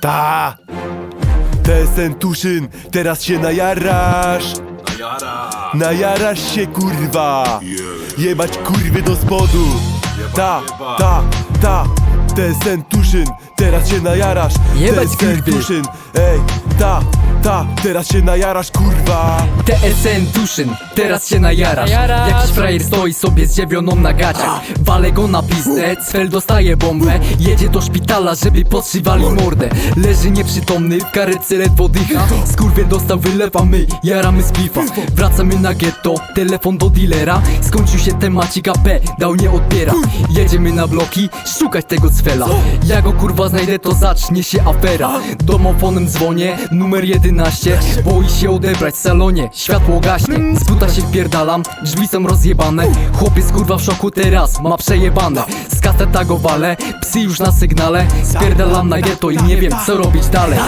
Ta! TSN Tuszyn, teraz się najarasz! Jara! Najarasz się kurwa! Jebać kurwy do spodu! Ta, ta, ta! TSN Tuszyn, teraz się najarasz! Jebać TSN kurwy. Tuszyn, ej, ta, ta! Teraz się najarasz kurwa! TSN Tuszyn, teraz się najarasz. Jakiś frajer stoi sobie zdziewioną na gaciach Walę go na pizdę, cfel dostaje bombę. Jedzie do szpitala, żeby podszywali mordę. Leży nieprzytomny, w karetce ledwo dycha. Skurwiel dostał wylew, a my jaramy z pifa Wracamy na getto, telefon do dealera. Skończył się temacik AP, dał nie odbiera. Jedziemy na bloki, szukać tego cfela. Ja go kurwa znajdę, to zacznie się afera. Domofonem dzwonię, numer 11 Boi się odebrać w salonie, światło gaśnie. Z buta się wpierdalam, drzwi są rozjebane. Chłopiec kurwa w szoku teraz, ma przejebane. Z kaseta go walę, psy już na sygnale. Spierdalam na getto i nie wiem co robić dalej.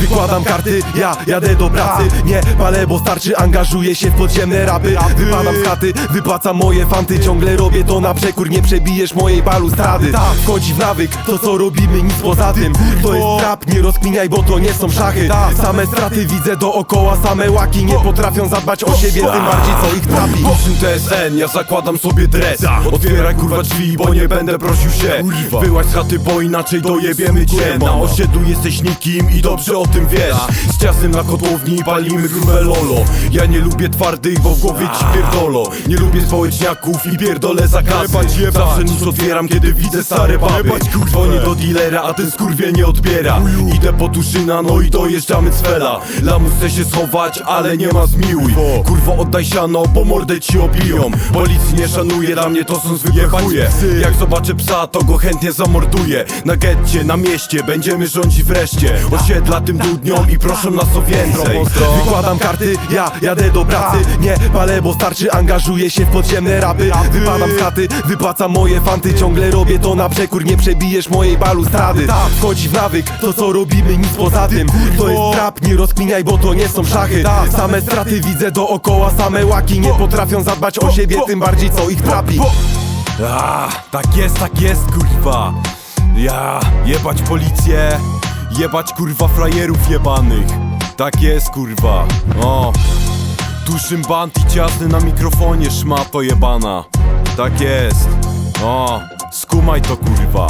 Wykładam karty, ja jadę do pracy. Nie palę, bo starczy, angażuję się w podziemne rapy. Wypadam z chaty, wypłacam moje fanty. Ciągle robię to na przekór, nie przebijesz mojej balustrady. Wchodzi w nawyk, to co robimy, nic poza tym. To jest trap, nie rozkminiaj, bo to nie są szachy. Same straty widzę dookoła, same łaki Nie potrafią zadbać o siebie, tym bardziej co ich trapi. Poszym TSN, ja zakładam sobie dres. Otwieraj kurwa drzwi, bo nie będę prosił się. Wyłaź z chaty, bo inaczej dojebiemy cię. Na osiedlu jesteś nikim i dobrze o tym wiesz. Z ciastem na kotłowni palimy grube lolo. Ja nie lubię twardych, bo w głowie ci pierdolo. Nie lubię społeczniaków i pierdolę zakazy Zawsze nóż otwieram, kiedy widzę stare baby. Dzwonię do dealera, a ten skurwiel nie odbiera. Idę po tuszyna, no i dojeżdżamy z fela Lamus chce się schować, ale nie ma zmiłuj. Kurwo oddaj siano, bo mordę ci obiją. Policji nie szanuje, dla mnie to są zwykłe chuje. Jak zobaczę psa, to go chętnie zamorduję. Na getcie, na mieście, będziemy rządzić wreszcie. Osiedla tym dudniom i proszą nas o więcej. Wykładam karty, ja jadę do pracy. Nie palę, bo starczy, angażuję się w podziemne rapy. Wypadam z chaty, wypłacam moje fanty. Ciągle robię to na przekór, nie przebijesz mojej balustrady Wchodzi w nawyk, to co robimy, nic poza tym To jest trap, nie rozkminiaj, bo to nie są szachy Same straty widzę dookoła, same łaki Nie potrafią zadbać o siebie, tym bardziej co ich trapi A, tak jest, tak jest, kurwa. Ja, jebać policję, jebać kurwa frajerów jebanych. Tak jest, kurwa. O, tuszym band i ciasny na mikrofonie, szmato jebana. Tak jest. O, skumaj to, kurwa.